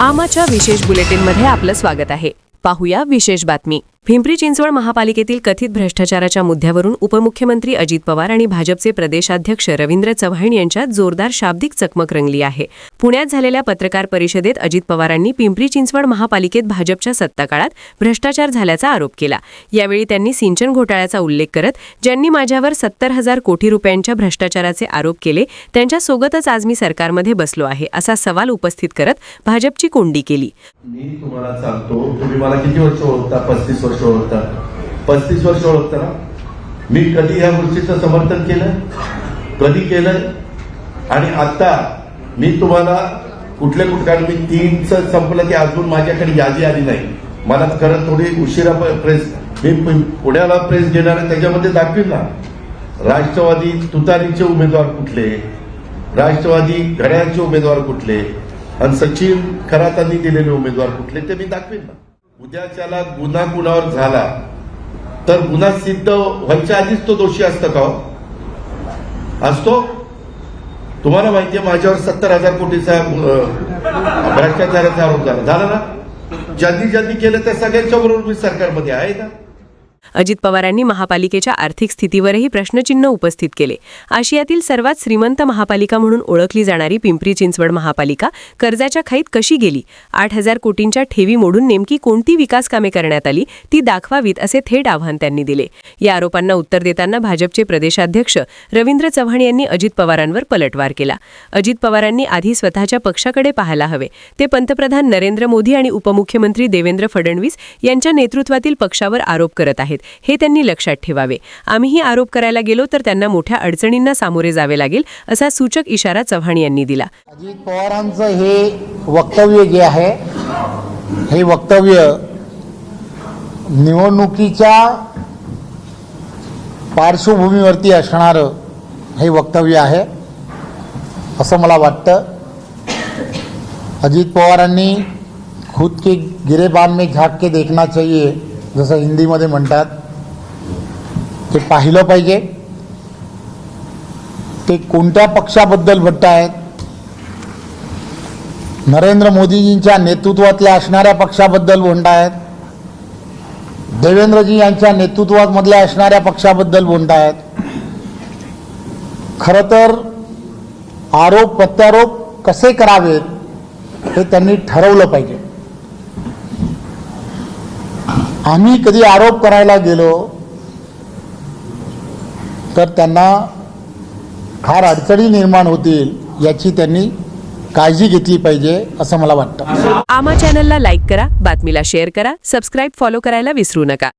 आमाच्या विशेष बुलेटिनमध्ये आपलं स्वागत आहे. पाहुया विशेष बातमी. पिंपरी चिंचवड महापालिकेतील कथित भ्रष्टाचाराच्या मुद्द्यावरून उपमुख्यमंत्री अजित पवार आणि भाजपचे प्रदेशाध्यक्ष रवींद्र चव्हाण यांच्यात जोरदार शाब्दिक चकमक रंगली आहे. पुण्यात झालेल्या पत्रकार परिषदेत अजित पवारांनी पिंपरी चिंचवड महापालिकेत भाजपच्या सत्ताकाळात भ्रष्टाचार झाल्याचा आरोप केला. यावेळी त्यांनी सिंचन घोटाळ्याचा उल्लेख करत ज्यांनी माझ्यावर सत्तर हजार कोटी रुपयांच्या भ्रष्टाचाराचे आरोप केले त्यांच्यासोबतच आज मी सरकारमध्ये बसलो आहे असा सवाल उपस्थित करत भाजपची कोंडी केली. मी तुम्हाला सांगतो तुम्ही मला किती वर्ष होता पस्तीस वर्ष. ओळखता. पस्तीस वर्ष ओळखता. ना मी कधी या गोष्टीचं समर्थन केलं? कधी केलं? आणि आता मी तुम्हाला कुठल्या कुठल्या मी तीनचं संपलं की अजून माझ्याकडे यादी आली नाही. मला खरं थोडी उशिरा प- प्रेस मी पुण्याला प्रेस घेणार त्याच्यामध्ये दाखवीन ना. राष्ट्रवादी तुतारीचे उमेदवार कुठले? राष्ट्रवादी घड्याळचे उमेदवार कुठले? आणि सचिन खरातांनी दिलेले उमेदवार कुठले ते मी दाखवीन ना. उद्याच्याला गुन्हा कुणावर झाला तर गुन्हा सिद्ध व्हायच्या आधीच तो दोषी असतो का हो? असतो? तुम्हाला माहितीये माझ्यावर सत्तर हजार कोटीचा भ्रष्टाचाराचा आरोप झाला. झाला ना? ज्यांनी ज्यांनी केलं त्या सगळ्यांच्या बरोबर मी सरकारमध्ये आहे ना? अजित पवारांनी महापालिकेच्या आर्थिक स्थितीवरही प्रश्नचिन्ह उपस्थित केले. आशियातील सर्वात श्रीमंत महापालिका म्हणून ओळखली जाणारी पिंपरी चिंचवड महापालिका कर्जाच्या खाईत कशी गेली? आठ हजार कोटींच्या ठेवी मोडून नेमकी कोणती विकास कामे करण्यात आली? ती दाखवावीत असे थेट आव्हान त्यांनी दिले. या आरोपांना उत्तर देताना भाजपचे प्रदेशाध्यक्ष रवींद्र चव्हाण यांनी अजित पवारांवर पलटवार केला. अजित पवारांनी आधी स्वतःच्या पक्षाकडे पाहायला हवे. ते पंतप्रधान नरेंद्र मोदी आणि उपमुख्यमंत्री देवेंद्र फडणवीस यांच्या नेतृत्वातील पक्षावर आरोप करत आहेत. हे त्यांनी लक्षात ठेवावे. आम्हीही आरोप करायला गेलो तर त्यांना मोठ्या अडचणींना सामोरे जावे लागेल असा सूचक इशारा चव्हाण यांनी दिला. अजित पवारांचं हे वक्तव्य जे आहे हे वक्तव्य निवडणुकीच्या पार्श्वभूमीवरती असणारं हे वक्तव्य आहे असं मला वाटतं. अजित पवारांनी खुद के गिरेबान में झाक के देखना चाहिए. जसं हिंदीमध्ये म्हणतात ते पाहिलं पाहिजे ते कोणत्या पक्षाबद्दल भट्ट आहेत? नरेंद्र मोदीजींच्या नेतृत्वातल्या असणाऱ्या पक्षाबद्दल म्हणतायत देवेंद्रजी यांच्या नेतृत्वामधल्या असणाऱ्या पक्षाबद्दल म्हणतायत खरं तर आरोप प्रत्यारोप कसे करावेत हे त्यांनी ठरवलं पाहिजे. आम्ही कधी आरोप करायला गेलो तर त्यांना फार अडचणी निर्माण होतील याची त्यांनी काळजी घेतली पाहिजे असं मला वाटतं. आमा चॅनलला लाईक करा बातमीला शेअर करा सबस्क्राईब फॉलो करायला विसरू नका.